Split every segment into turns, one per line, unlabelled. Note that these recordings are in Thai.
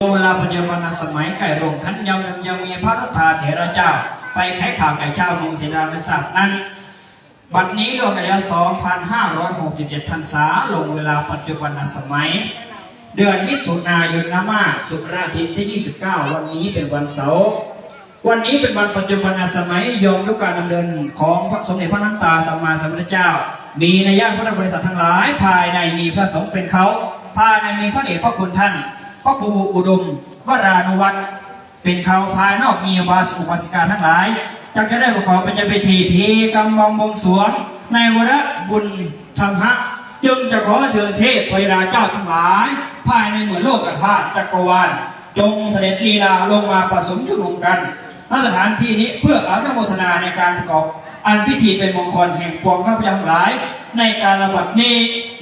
เวลาปัจจุบันสมัยไก่รงขันยำยังมีพระรัตาเถระเจ้า ไปไขข่าวไก่เจ้าลงศิลาไม่ทราบนั้น บัดนี้รวมกันแล้ว2,567พรรษาลงเวลาปัจจุบันสมัย เดือนมิถุนายนนามาสุกราทิตย์ที่ 29 วันนี้เป็นวันเสาร์วันนี้เป็นวันปัจจุบันสมัยยมยุคการดำเนินของพระสมเด็จพระนันตาสัมมาสัมพุทธเจ้า มีในย่านพุทธบริษัททั้งหลาย ภายในมีพระสงฆ์เป็นเขาภายในมีพระเดชพระคุณท่าน พระครูอุดมวรานุวัตรเป็นเขาภายนอกมีวาสุอุบาสิกาทั้งหลายจักจะได้ประกอบเป็นพิธีพีกรรมองบงสวงในวรบุญธรรมะจึงจะขอเชิญเทพพยราเจ้าทั้งหลาย ภายในเหมือนโลกธาตุจักรวาล จงเสด็จลีลาลงมาผสมชุมนุมกันณสถานที่นี้เพื่ออนุโมทนาในการประกอบอันพิธีเป็นมงคลแห่งปวงข้าพเจ้าทั้งหลาย ในการระบัดนี้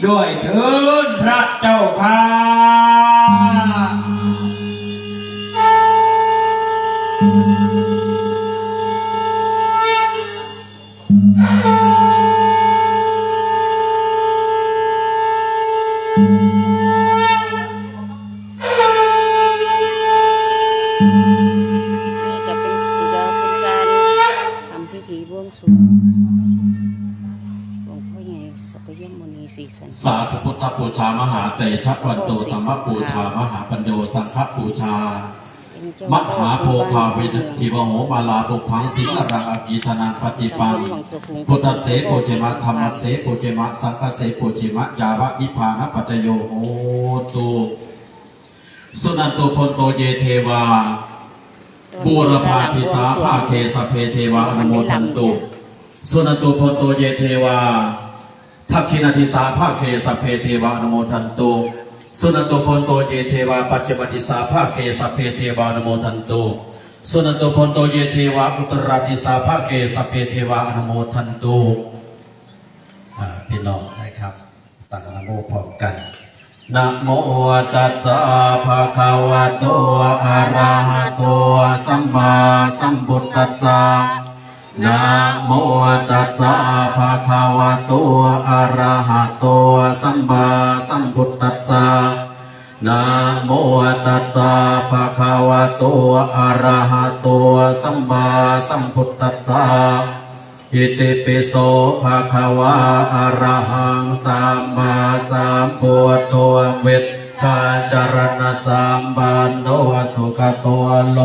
ด้วยเถินพระเจ้าค่ะ
สีสันสา
ธุพุทธบูชามหาเตชะวันโตธรรมบูชามหาปัญโยสังฆบูชามหาโพคาวินทิวโหมาลาบุพังสิสรังอากีธนังปฏิปังพุทธเสโพเจมะธรรมเสโพเจมะสังฆเสโพเจมะจาวะอิพานะปัจจโยโหตุสุนันโตพนโตเยเทวาบูรพาทิสาภาเคสเพเทวาอนุโมทันตุสุนันตุพนโตเยเทวา ทักขินาทิสาภาเคสเพเทวานโมทันตุสุนันตุพนโตเยเทวาปัจจปติสาภาเคสเพเทวานโมทันตุสุนันตุพนโตเยเทวาอุตราทิสาภาเคสเพเทวานโมทันตุอ่าพี่น้องนะครับตั้งนโมพร้อมกันนะโมตัสสะภะคะวะโตอะระหะโตสัมมาสัมพุทธัสสะ นะโมตัสสะภะคะวะโตอะระหะโตสัมมาสัมพุทธัสสะนะโมตัสสะภะคะวะโตอะระหะโตสัมมาสัมพุทธัสสะอิติปิโสภะคะวะอะระหังสัมมาสัมพุทโธเวทชาจารณสัมปันโนสุขโตโล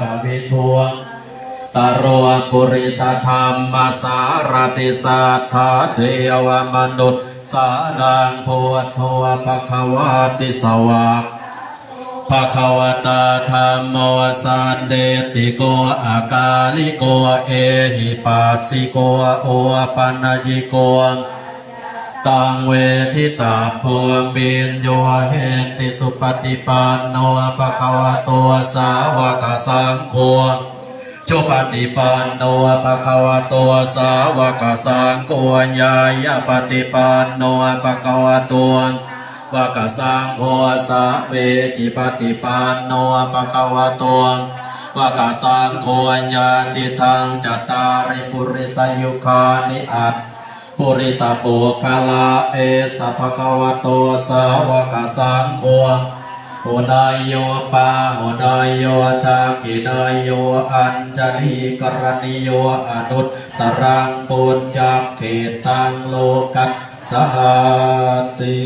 กวิทู ตโรปุริสธรรมสารติสัทธาเทวมนุษย์สานังพุทโธภะคะวะติสวาภะคะวตาธรรมโมสันเดติโกอากาลิโกเอหิปัสสิโกโอปันญิโกตังเวทิตาภูมิบินโยเหนติสุปฏิปันโนภะคะวะโตสาวกสังโฆ จุปฏิปันโนภะคะวะโตสาวกสังโฆญายาปฏิปันโนภะคะวะโตวกสังโฆสาเวทิปฏิปันโนปะคะวะโตวกสังโฆญาติทังจตตาริปุริสยุคานิอัตปุริสปุคลาเอสะภะคะวะโตสาวกสังโฆ หนายโยปาโหนายโยตากินายโยอัญจลีกรณิโยอนุตตรังปุญญเขตังโลกัสสหติ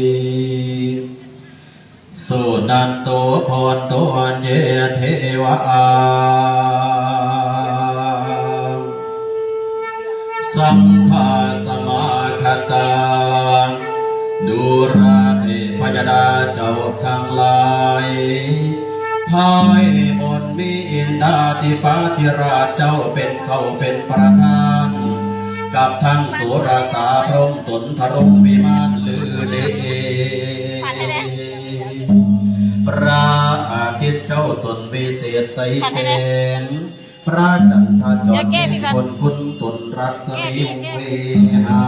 สุนันโตพนโตนเยเทวาสัมภาสมาคตาดูรา ยดาเจ้าทั้งหลายภายบนมีอินทาธิปาธิราชเจ้าเป็นเขาเป็นประธาน กับทั้งสุรสาพรหมตนทรงวิมานลือเดพระอาทิตย์เจ้าตนวิเศษใสแสงพระจันทร์จอดคนคุณตนรัตนิเวหา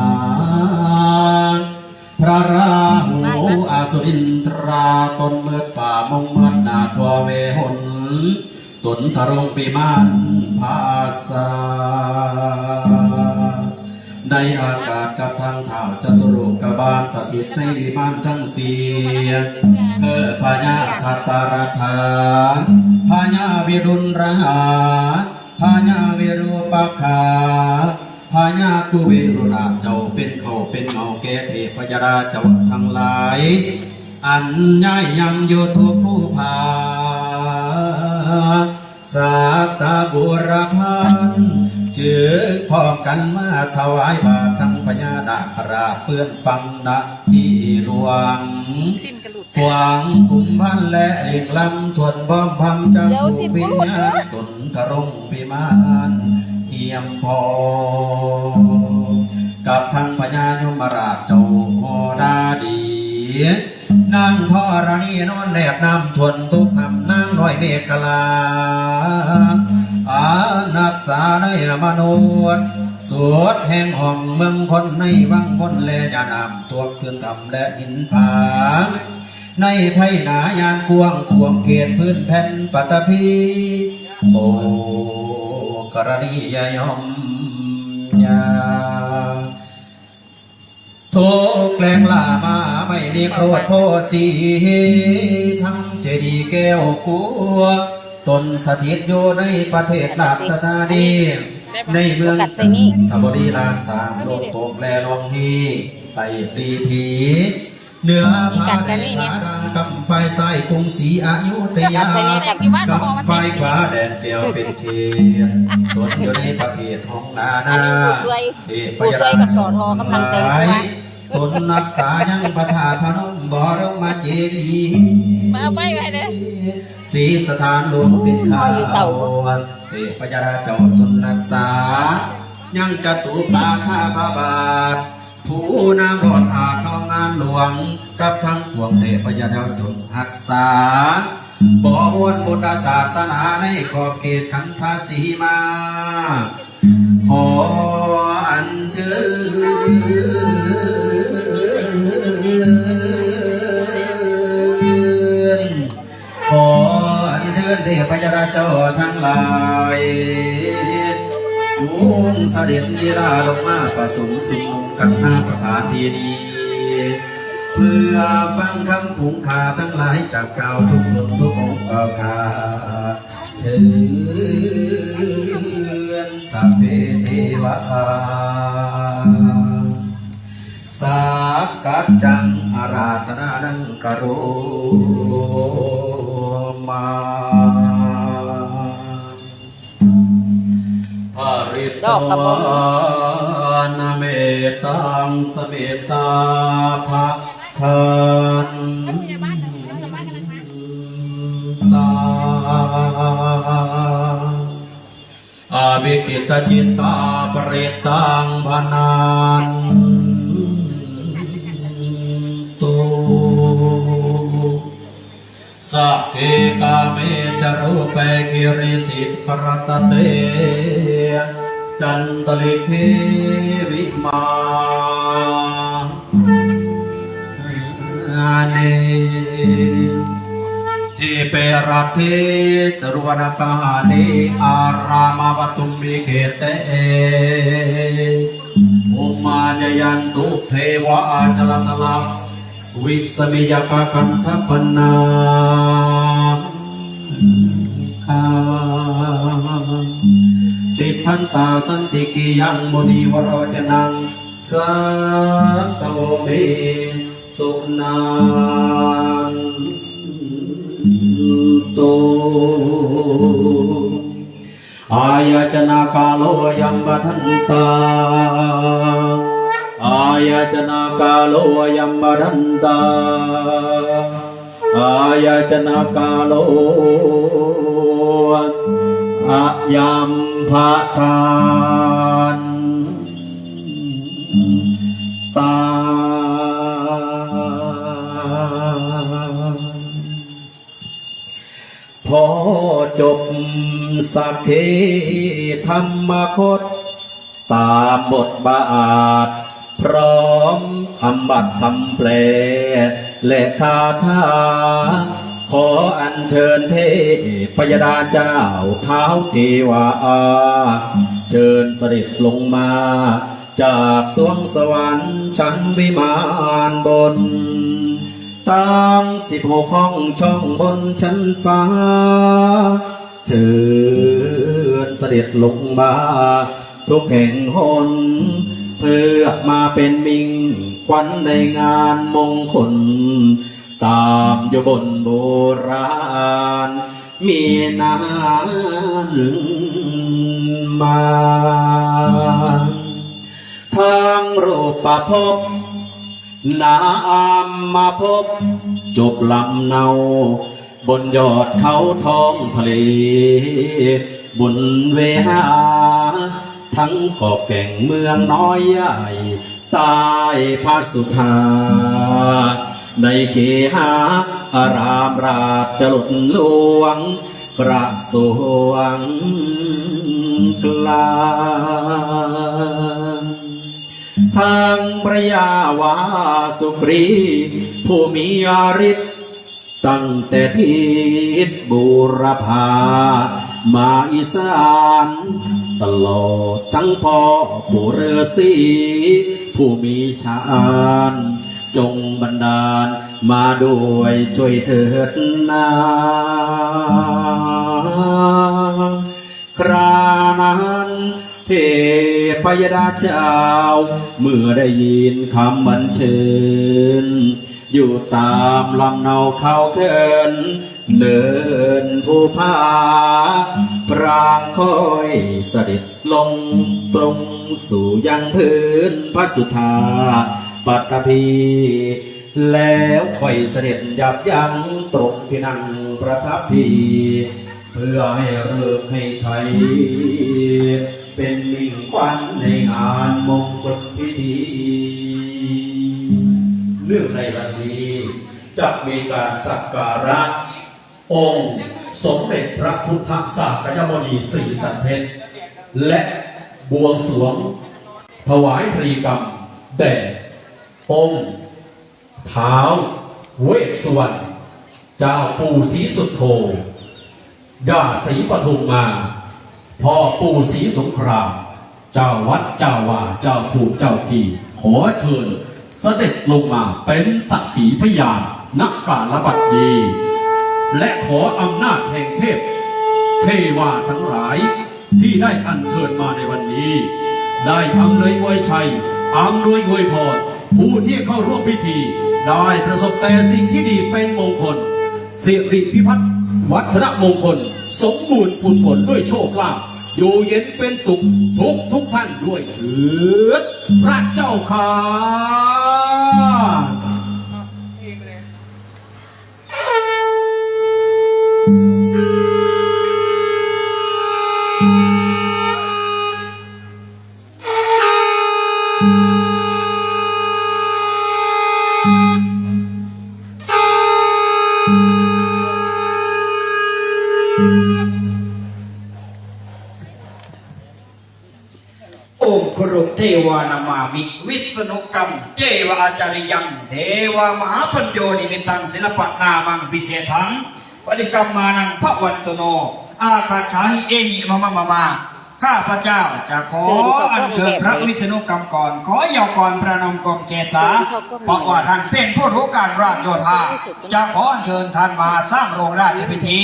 พระราหูอาสุรินทราตนเมื่อป่ามงมัดนาทวเวหนตนทรงปีมานภาษาในอากาศกับทางเท้าจตุโลกบาลสถิตในวิมานทั้งสี่เกิดพญาคาตาราธาพญาวิรุณราหาพญาวิรูปคา พญากุเวรุณาเจ้าเป็นเขาเป็นเงาแก่เทพยราเจ้าทั้งหลาย อันย่ายยังอยู่ทุกผู้พาสาตาบุรพันจือพร้อมกันมาถวายบาททั้งพญานาคราชเพื่อนฟังนะที่หลวง
สิ้นกระหลุด
หวังกุมพันและเอกลำทวนบ้อมพังจัง
เดี๋ยว
ผู
สิ
วิญ
พูด
ญาณตุนทรงพิมาน เฮียมพอกับทั้งพญายมราชเจ้าโอดาดีนางทอรณีนอนแนบน้ำทวนทุกคำนางน้อยเมฆลาอานักษาในมนุษย์สวดแห่งห้องเมืองคนในวังคนแลยานามตัวเครื่องกำและหินผาในไพหนายานกวงขวงเขตพื้นแผ่นปัตตภีโอ กรณียยมยาทุกแกลงลามาไม่ดีโครดโพสีทั้งเจดีย์แก้วกัวตนสถิตอยู่ในประเทศลาบสตานี ในเมือง
กัดไปนี่
ทบดีลานสามโลกโตกแลลวงทีไต่ดีผีเหนือผาแดงผาดังกำไฟใส่กรุงศรีอายุทยา
กัดไปนี่กัด
กำไฟขวาแดนเปียวเป็นเทียน ตนอยู่ในประเทศของนา
อัน
นา
นี้ผู้ช่วยผู้ช่วยกับสอทอกำลังแต่งตัว
ตนรักษายังประทาตุพนมบรมเจดีย์
มาเอาไปไว้เด้อ
ศรีสถานหลวงเป็นข้า
เอาอยู่เสา
เทพยาราเจ้าตนรักษา ยังจะตูปาข้าพระบาท ผู้นำรอดอาจน้องงานหลวง กับทั้งพวงเทพยาเจ้าจนรักษา บ่วนบุตรศาสนาในขอบเขตขันธสีมาขออัญเชิญขออัญเชิญเทพยราเจ้าทั้งหลายยุงเสด็จยีราลงมาประสงค์สุงกันหน้าสถานที่นี้ เพื่อฟังคำผงขาทั้งหลายจากเก่าทุกคนทุกองค์เก่าขาเถินสัพเพเทวาสักกัจจังอาราธนานังกโรมาภริตวานาเมตังสเมตาภะ คันตาอาวิกิตจิตตาปริตังพนันตุสัพเพกาเมจารุเปกิริสิทธรตเตจันตลิเควิมา เนทิเปรัตเทตรวนกาเนอารามาวตุมิเขเตอุมาจยันตุเทวะอาจลตลาวิสมิยปะกันทปนาคาติทันตาสันติกิยังมุนีวรวจนังสัตโตเม สุนันโตอายจนากาโลยัมบัทันตาอายจนากาโลยัมบัทันตาอายจนากาโลอะยัมภะทานตา อจบสักเคธรรมคต ตามบทบาท พร้อมคำบัตรคำแปล และคาถาขออัญเชิญเทพยดาเจ้าเท้าเทวาเชิญเสด็จลงมา จากสวงสวรรค์ชั้นวิมานบน ตั้งสิบหกห้องช่องบนชั้นฟ้า เชิญเสด็จลงมา ทุกแห่งหนเพื่อมาเป็นมิงควันในงานมงคล ตามอยู่บนโบราณ มีนานมา ทางรูปประพบ นามมาพบจบลำเนา บนยอดเขาท้องทะเลบุญเวหา ทั้งขอบแก่งเมืองน้อยใหญ่ ใต้ภาสุธา ในเขหาอารามราชจรดหลวงกระสวงกลา ทางพระยาวาสุกรี ผู้มีอาริศตั้งแต่ทิศบูรพา มาอีสานตลอดทั้งพ่อปู่ฤาษีผู้มีฌานจงบันดาลมาด้วยช่วยเถิดนาครานั้น เทพยดาเจ้า เมื่อได้ยินคำบัญเชิญ อยู่ตามลำเนาเขาเคินเนินผู้พาปรางค่อยเสด็จลงตรงสู่ยังพื้นพระสุธาปัตตภีแล้วค่อยเสด็จยับยั้งตรงที่นั่งประทับพีเพื่อให้เริกให้ใช้ เป็นมิ่งขวัญในงานมงคลพิธี เรื่องในวันนี้จะมีการสักการะ องค์สมเด็จพระพุทธศาสนมณีศรีสันเพชรและบวงสรวง ถวายพรีกรรม แด่องค์เท้าวเวสสวรรณเจ้าปู่ศรีสุดโธย่าศรีปทุมมา พ่อปู่ศรีสงคราม เจ้าวัดเจ้าว่าเจ้าภูมิเจ้าที่ขอเชิญเสด็จลงมาเป็นสักขีพยานนักกาลบัดดี และขออำนาจแห่งเทพ เทวาทั้งหลายที่ได้อัญเชิญมาในวันนี้ ได้อำนวยอวยชัยอำนวยอวยพรผู้ที่เข้าร่วมพิธี ได้ประสบแต่สิ่งที่ดีเป็นมงคล สิริพิพัฒน์วัฒนมงคล สมบูรณ์ผุนผลด้วยโชคลาภอยู่เย็นเป็นสุขทุกทุกท่านด้วยเถิดพระเจ้าค่ะ
อง วิษณุกรรม เจวอาจาริยัง เทวามหาปัญโยนิมิตังศิลปะนามังพิเศษทังปฏิกรรมมานังพระวันตโน อาคาชาหิเอหิมามามามาข้าพระเจ้าจะขออัญเชิญพระวิษณุกรรมก่อน ขอยอก่อนพระนมกรมเกษาเพราะว่าท่านเป็นผู้รู้การราชโยธา จะขออัญเชิญท่านมาสร้างโรงราชพิธี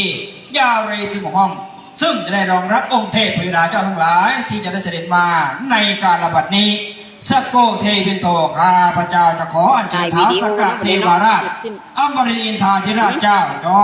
ยาวเรสิบห้อง ซึ่งจะได้รองรับองค์เทพพราเจ้าทั้งหลายที่จะได้เสด็จมาในการระบัดนี้ สกโกเทวินโทข้าพระเจ้าจะขออัญเชิญท้าวสกกะเทวาราชอมรินทราธิราชเจ้าจอ